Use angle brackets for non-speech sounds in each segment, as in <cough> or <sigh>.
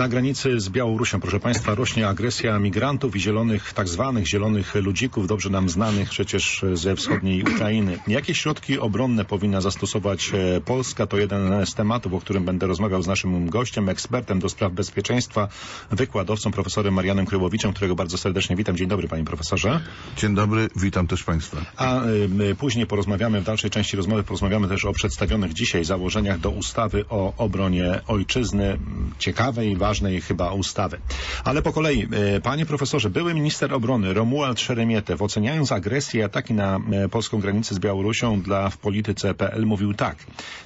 Na granicy z Białorusią, proszę Państwa, rośnie agresja migrantów i zielonych, tak zwanych zielonych ludzików, dobrze nam znanych przecież ze wschodniej Ukrainy. Jakie środki obronne powinna zastosować e, Polska? To jeden z tematów, o którym będę rozmawiał z naszym gościem, ekspertem do spraw bezpieczeństwa, wykładowcą, profesorem Marianem Kryłowiczem, którego bardzo serdecznie witam. Dzień dobry, panie profesorze. Dzień dobry, witam też Państwa. A y, później porozmawiamy, w dalszej części rozmowy porozmawiamy też o przedstawionych dzisiaj założeniach do ustawy o obronie ojczyzny. Ciekawej, ważnej chyba ustawy. Ale po kolei, y, panie profesorze, były minister obrony Romuald Szeremietew, oceniając agresję i ataki na y, polską granicę z Białorusią dla w polityce PL mówił tak.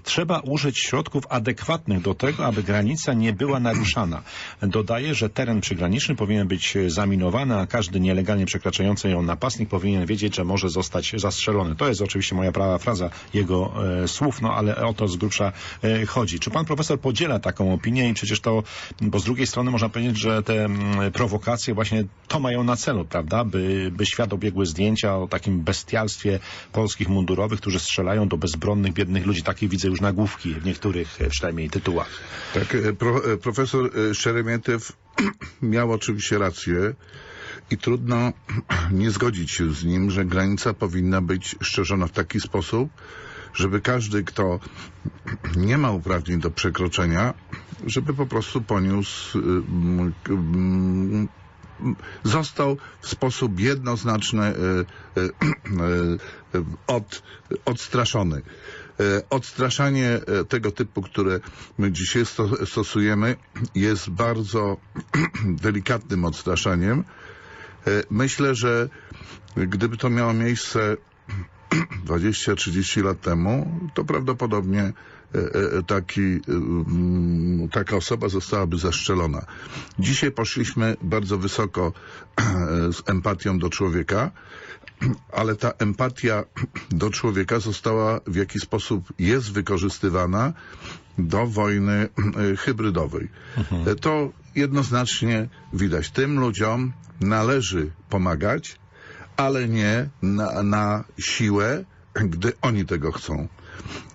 Trzeba użyć środków adekwatnych do tego, aby granica nie była naruszana. Dodaje, że teren przygraniczny powinien być zaminowany, a każdy nielegalnie przekraczający ją napastnik powinien wiedzieć, że może zostać zastrzelony. To jest oczywiście moja prawa fraza jego e, słów, no ale o to z grubsza e, chodzi. Czy pan profesor podziela taką opinię i przecież to, bo z drugiej strony można powiedzieć, że te mm, prowokacje właśnie to mają na celu, prawda, by, by świat obiegły zdjęcia o takim bestialstwie polskich mundurowych, którzy strzelają do bezbronnych, biednych ludzi. Takie widzę już nagłówki w niektórych e, przynajmniej tytułach. Tak, e, pro, e, profesor Szeremietew <clears throat> miał oczywiście rację i trudno <clears throat> nie zgodzić się z nim, że granica powinna być szczerzona w taki sposób, żeby każdy, kto nie ma uprawnień do przekroczenia, żeby po prostu poniósł, y, m, został w sposób jednoznaczny y, y, y, od, odstraszony. Odstraszanie tego typu, które my dzisiaj sto, stosujemy, jest bardzo <clears throat> delikatnym odstraszaniem. Myślę, że gdyby to miało miejsce <clears throat> 20-30 lat temu, to prawdopodobnie e, e, taki, mm, taka osoba zostałaby zastrzelona. Dzisiaj poszliśmy bardzo wysoko e, z empatią do człowieka, <clears throat> ale ta empatia <clears throat> do człowieka została w jakiś sposób jest wykorzystywana do wojny hybrydowej. E, To jednoznacznie widać. Tym ludziom należy pomagać, ale nie na, na siłę, gdy oni tego chcą.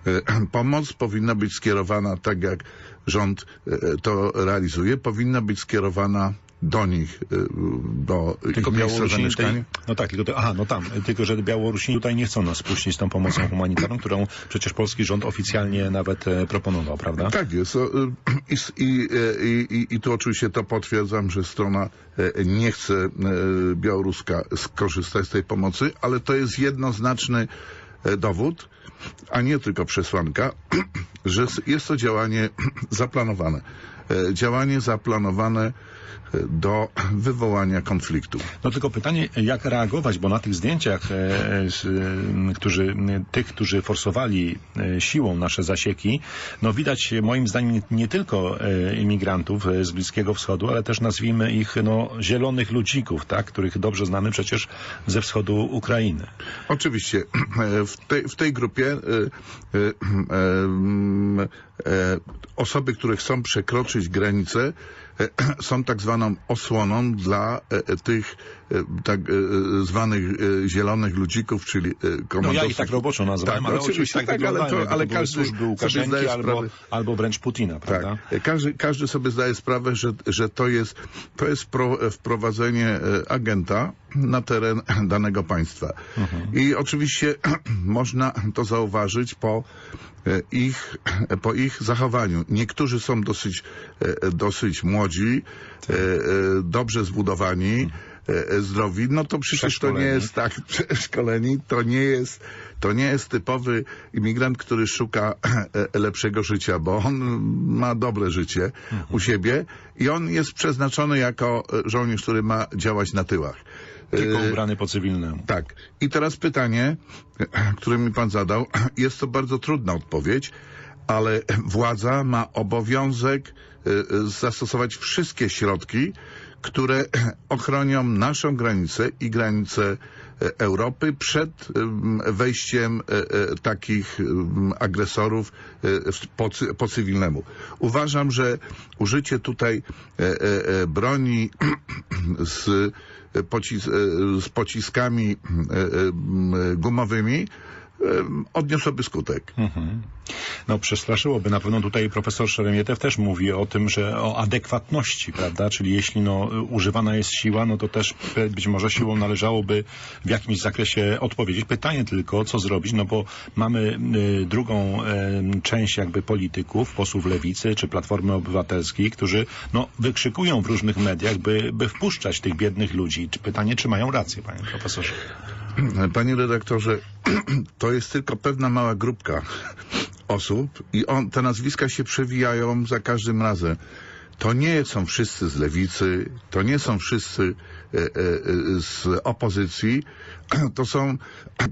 E, Pomoc powinna być skierowana, tak jak rząd e, to realizuje, powinna być skierowana do nich, e, do Tylko ich miejsca zamieszkania. tej, no tak, tylko aha, no tam, tylko że Białorusini tutaj nie chcą nas puścić z tą pomocą humanitarną, którą przecież polski rząd oficjalnie nawet e, proponował, prawda? Tak jest. Y, I, e, i, i, I tu oczywiście to potwierdzam, że strona e, nie chce białoruska skorzystać z tej pomocy, ale to jest jednoznaczny dowód, a nie tylko przesłanka, <clears throat> że jest to działanie <clears throat> zaplanowane. E, Działanie zaplanowane e, do wywołania konfliktu. No tylko pytanie, jak reagować, bo na tych zdjęciach, e, którzy, tych, którzy forsowali siłą nasze zasieki, no widać moim zdaniem nie, tylko imigrantów z Bliskiego Wschodu, ale też nazwijmy ich no, zielonych ludzików, tak, których dobrze znamy przecież ze wschodu Ukrainy. Oczywiście. <clears throat> W tej, w tej grupie osoby, które chcą przekroczyć granicę, e, <clears throat> są tak zwaną osłoną dla e, tych e, tak e, zwanych e, zielonych ludzików, czyli e, No komandosów. ja ich tak roboczo nazywałem, Tak, ale oczywiście, tak, tak, ale to- ale to każdy sobie zdaje albo, sprawę. albo wręcz Putina, prawda? Tak. Każdy, każdy sobie zdaje sprawę, że, że to jest, to jest pro, wprowadzenie e, agenta na teren <clears throat> danego państwa. I oczywiście <clears throat> można to zauważyć po e, ich, po ich zachowaniu. Niektórzy są dosyć, e, dosyć młodzi, e, e, dobrze zbudowani, e, zdrowi, no to przecież to nie jest tak <laughs> przeszkoleni, to nie jest, to nie jest typowy imigrant, który szuka lepszego życia, bo on ma dobre życie u siebie i on jest przeznaczony jako żołnierz, który ma działać na tyłach. Tylko ubrany po cywilnemu. tak. I teraz pytanie, które mi pan zadał. <clears throat> Jest to bardzo trudna odpowiedź, ale władza ma obowiązek e, e, zastosować wszystkie środki, które ochronią naszą granicę i granicę e, Europy przed em, wejściem takich agresorów po, cy- po cywilnemu. Uważam, że użycie tutaj broni <clears throat> z, pocis, z pociskami gumowymi odniosłoby skutek. No przestraszyłoby. Na pewno tutaj profesor Szeremietew też mówi o tym, że o adekwatności, prawda? Czyli jeśli no, używana jest siła, no to też być może siłą należałoby w jakimś zakresie odpowiedzieć. Pytanie tylko, co zrobić, no bo mamy y, drugą część jakby polityków, posłów Lewicy czy Platformy Obywatelskiej, którzy no, wykrzykują w różnych mediach, by, by wpuszczać tych biednych ludzi. Pytanie, czy mają rację, panie profesorze? <clears throat> Panie redaktorze, <clears throat> to jest tylko pewna mała grupka osób i on, te nazwiska się przewijają za każdym razem. To nie są wszyscy z lewicy, to nie są wszyscy e, e, z opozycji, <clears throat> to są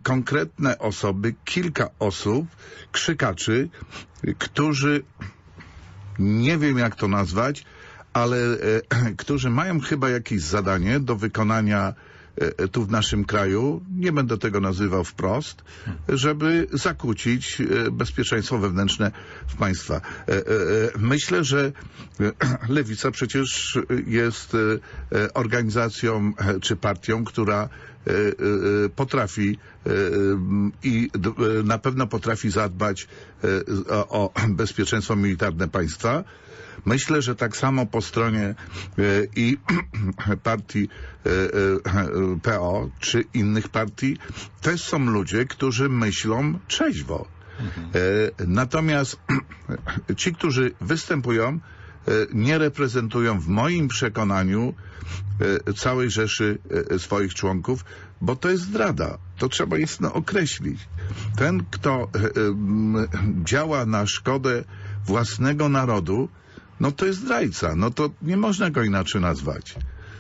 konkretne osoby, kilka osób, krzykaczy, którzy nie wiem jak to nazwać, ale e, którzy mają chyba jakieś zadanie do wykonania tu w naszym kraju, nie będę tego nazywał wprost, żeby zakłócić e, bezpieczeństwo wewnętrzne w państwa. E, e, e, Myślę, że e, <clears throat> Lewica przecież jest e, e, organizacją e, czy partią, która e, e, e, potrafi e, i e, na pewno potrafi zadbać e, o bezpieczeństwo militarne państwa. Myślę, że tak samo po stronie e, i <clears throat> partii e, e, PO czy innych partii też są ludzie, którzy myślą trzeźwo. Natomiast <clears throat> ci, którzy występują, nie reprezentują w moim przekonaniu całej rzeszy swoich członków, bo to jest zdrada. To trzeba jasno określić. Ten, kto działa na szkodę własnego narodu, no to jest zdrajca. No to nie można go inaczej nazwać.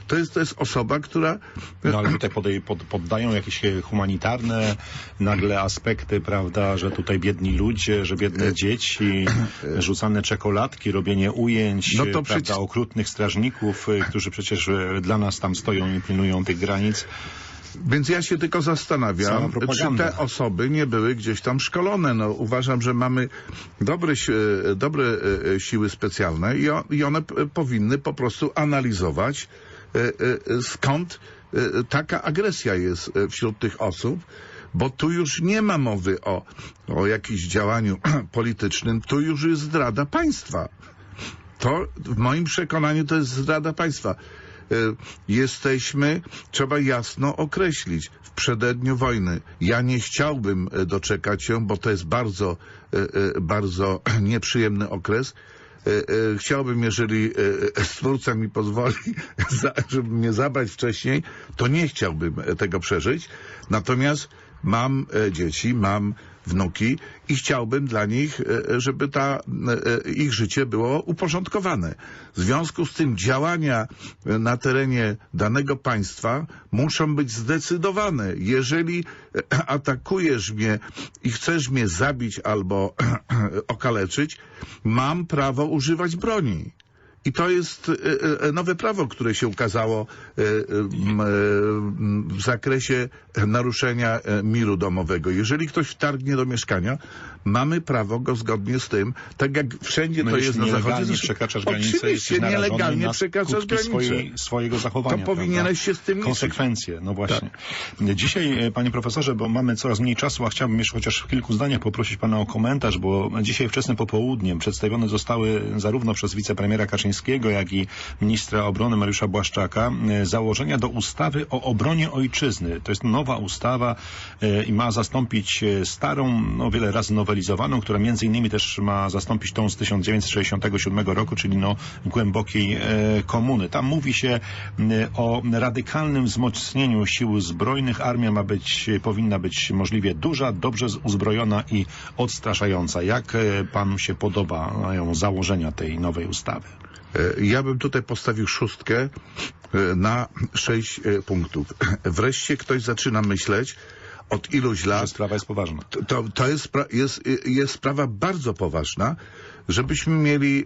To jest, to jest osoba, która No ale tutaj podej, pod, poddają jakieś e, humanitarne nagle aspekty, prawda, że tutaj biedni ludzie, że biedne dzieci, rzucane czekoladki, robienie ujęć, No to e, prawda, przecież- okrutnych strażników, e, którzy przecież e, dla nas tam stoją i pilnują tych granic. Więc ja się tylko zastanawiam, czy te osoby nie były gdzieś tam szkolone. No, uważam, że mamy dobre, e, dobre e, e, siły specjalne i, one powinny po prostu analizować, skąd taka agresja jest wśród tych osób. Bo tu już nie ma mowy o, o jakimś działaniu <clears throat> politycznym, tu już jest zdrada państwa. To w moim przekonaniu to jest zdrada państwa. E, Jesteśmy, trzeba jasno określić, w przededniu wojny. Ja nie chciałbym e, doczekać się, bo to jest bardzo, e, bardzo <clears throat> nieprzyjemny okres. Chciałbym, jeżeli Stwórca mi pozwoli, <laughs> żeby mnie zabrać wcześniej, to nie chciałbym tego przeżyć. Natomiast mam dzieci, mam wnuki i chciałbym dla nich, e, żeby ta, e, ich życie było uporządkowane. W związku z tym działania e, na terenie danego państwa muszą być zdecydowane. Jeżeli e, atakujesz mnie i chcesz mnie zabić albo <clears throat> okaleczyć, mam prawo używać broni. I to jest e, e, nowe prawo, które się ukazało e, e, e, w zakresie naruszenia e, miru domowego. Jeżeli ktoś wtargnie do mieszkania, mamy prawo go zgodnie z tym, tak jak wszędzie No to jest na zachodzie. przekraczasz granicę, Oczywiście, nielegalnie przekraczasz granicę. swojej, swojego zachowania. To powinieneś się z tym liczyć. Konsekwencje, no właśnie. Dzisiaj, e, panie profesorze, bo mamy coraz mniej czasu, a chciałbym jeszcze chociaż w kilku zdaniach poprosić pana o komentarz, bo dzisiaj wczesnym popołudniem przedstawione zostały zarówno przez wicepremiera Kaczyńskiego, jak i ministra obrony Mariusza Błaszczaka e, założenia do ustawy o obronie ojczyzny. To jest nowa ustawa e, i ma zastąpić e, starą, no wiele razy nowelizowaną, która między innymi też ma zastąpić tą z 1967 roku, czyli no głębokiej komuny. Tam mówi się o radykalnym wzmocnieniu sił zbrojnych. Armia ma być, powinna być możliwie duża, dobrze uzbrojona i odstraszająca. Jak panu się podobają założenia tej nowej ustawy? E, Ja bym tutaj postawił szóstkę e, na sześć e, punktów. <laughs> Wreszcie ktoś zaczyna myśleć od iluś Że lat, sprawa jest poważna. to, to jest, jest, jest sprawa bardzo poważna, żebyśmy mieli,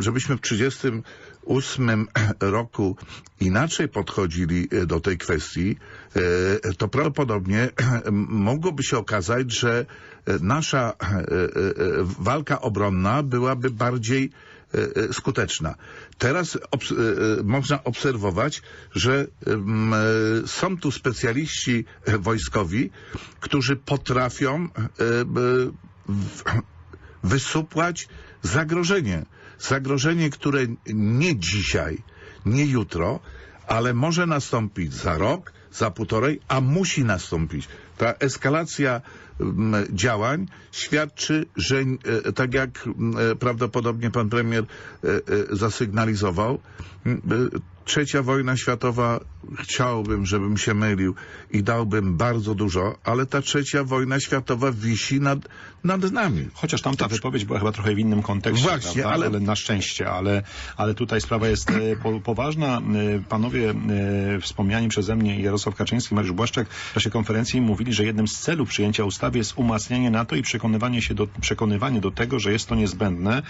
żebyśmy w 38 <laughs> roku inaczej podchodzili do tej kwestii, to prawdopodobnie <clears throat> mogłoby się okazać, że nasza walka obronna byłaby bardziej skuteczna. Teraz obs e, e, można obserwować, że e, są tu specjaliści e, wojskowi, którzy potrafią e, wysupłać zagrożenie. Zagrożenie, które nie dzisiaj, nie jutro, ale może nastąpić za rok, za półtorej, a musi nastąpić. Ta eskalacja m, działań świadczy, że e, tak jak m, e, prawdopodobnie pan premier e, zasygnalizował, m, e, trzecia wojna światowa chciałbym, żebym się mylił i dałbym bardzo dużo, ale ta trzecia wojna światowa wisi nad, nad nami. Chociaż tamta wypowiedź była chyba trochę w innym kontekście, Właśnie, ale- ale na szczęście, ale, ale tutaj sprawa jest e, po, poważna. E, Panowie e, wspomniani przeze mnie Jarosław Kaczyński, Mariusz Błaszczak w czasie konferencji mówili, że jednym z celów przyjęcia ustawy jest umacnianie NATO i przekonywanie się do, przekonywanie do tego, że jest to niezbędne.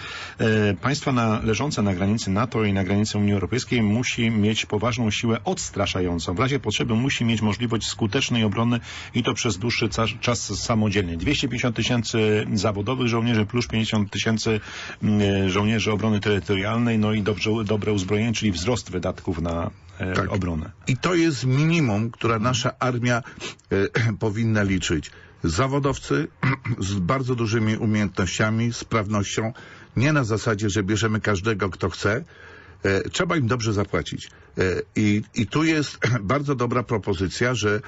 Państwa należące na granicy NATO i na granicy Unii Europejskiej musi mieć poważną siłę odstraszającą. W razie potrzeby musi mieć możliwość skutecznej obrony i to przez dłuższy czas, samodzielnie. 250 tysięcy zawodowych żołnierzy plus 50 tysięcy mm, żołnierzy obrony terytorialnej, no i dobrze, dobre uzbrojenie, czyli wzrost wydatków na e, Tak. obronę. I to jest minimum, która nasza armia e, <clears throat> powinna liczyć. Zawodowcy <clears throat> z bardzo dużymi umiejętnościami, sprawnością, nie na zasadzie, że bierzemy każdego, kto chce. E, trzeba im dobrze zapłacić. E, I, I tu jest <clears throat> bardzo dobra propozycja, że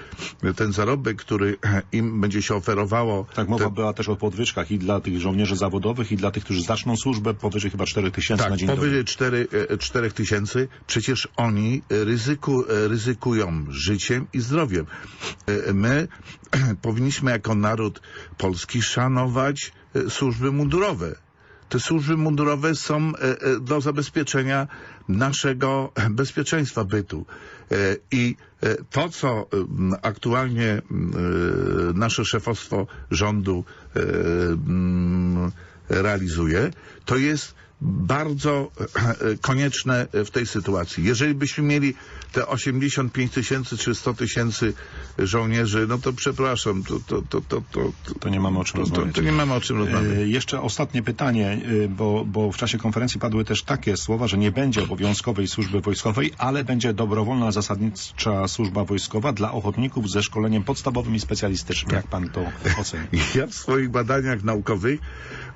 ten zarobek, który <clears throat> im będzie się oferowało, Tak, mowa te- była też o podwyżkach i dla tych żołnierzy zawodowych i dla tych, którzy zaczną służbę powyżej chyba 4 tysięcy na Tak, dzień dobry. powyżej 4, e, 4 tysięcy, przecież oni e, ryzyku, e, ryzykują życiem i zdrowiem. E, My <clears throat> powinniśmy jako naród polski szanować e, służby mundurowe. Te służby mundurowe są e, e, do zabezpieczenia naszego bezpieczeństwa bytu. E, I to, co aktualnie nasze szefostwo rządu realizuje, to jest bardzo e, konieczne w tej sytuacji. Jeżeli byśmy mieli te 85 tysięcy czy 100 tysięcy żołnierzy, no to przepraszam, to, to, to, to, to, To nie mamy o czym to, to, rozmawiać. to nie mamy o czym rozmawiać. E, Jeszcze ostatnie pytanie, e, bo, bo w czasie konferencji padły też takie słowa, że nie będzie obowiązkowej służby wojskowej, ale będzie dobrowolna zasadnicza służba wojskowa dla ochotników ze szkoleniem podstawowym i specjalistycznym. Jak pan to oceni? Ja w swoich badaniach naukowych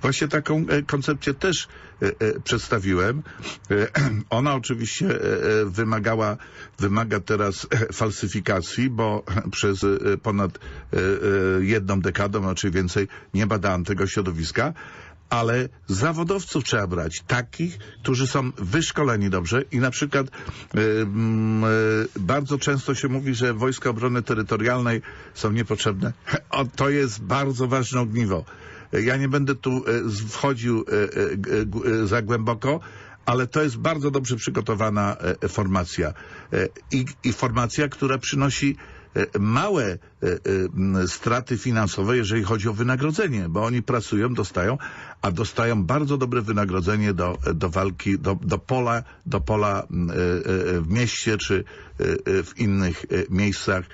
właśnie taką e, koncepcję też e, e, przedstawiłem. E, <clears throat> Ona oczywiście e, e, wymagała, wymaga teraz e, falsyfikacji, bo <clears throat> przez e, ponad e, e, jedną dekadę, a czy więcej, nie badałem tego środowiska. Ale zawodowców trzeba brać, takich, którzy są wyszkoleni dobrze i na przykład e, e, bardzo często się mówi, że Wojska Obrony Terytorialnej są niepotrzebne. <laughs> O, to jest bardzo ważne ogniwo. Ja nie będę tu e, wchodził e, e, za głęboko, ale to jest bardzo dobrze przygotowana formacja. I, formacja, która przynosi małe straty finansowe, jeżeli chodzi o wynagrodzenie, bo oni pracują, dostają, a dostają bardzo dobre wynagrodzenie do, do walki, do, do pola, do pola w mieście czy w innych miejscach,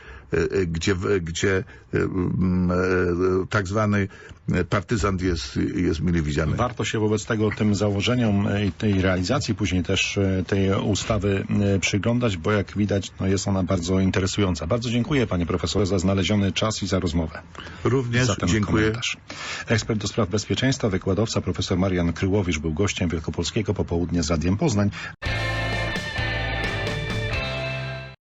gdzie, w- gdzie e, m, e, tak zwany e, partyzant jest, jest mile widziany. Warto się wobec tego tym założeniom e, i tej realizacji później też e, tej ustawy e, przyglądać, bo jak widać no jest ona bardzo interesująca. Bardzo dziękuję panie profesorze za znaleziony czas i za rozmowę. Również za ten dziękuję. komentarz. Ekspert do spraw bezpieczeństwa, wykładowca profesor Marian Kryłowicz był gościem Wielkopolskiego Popołudnia z Radiem Poznań.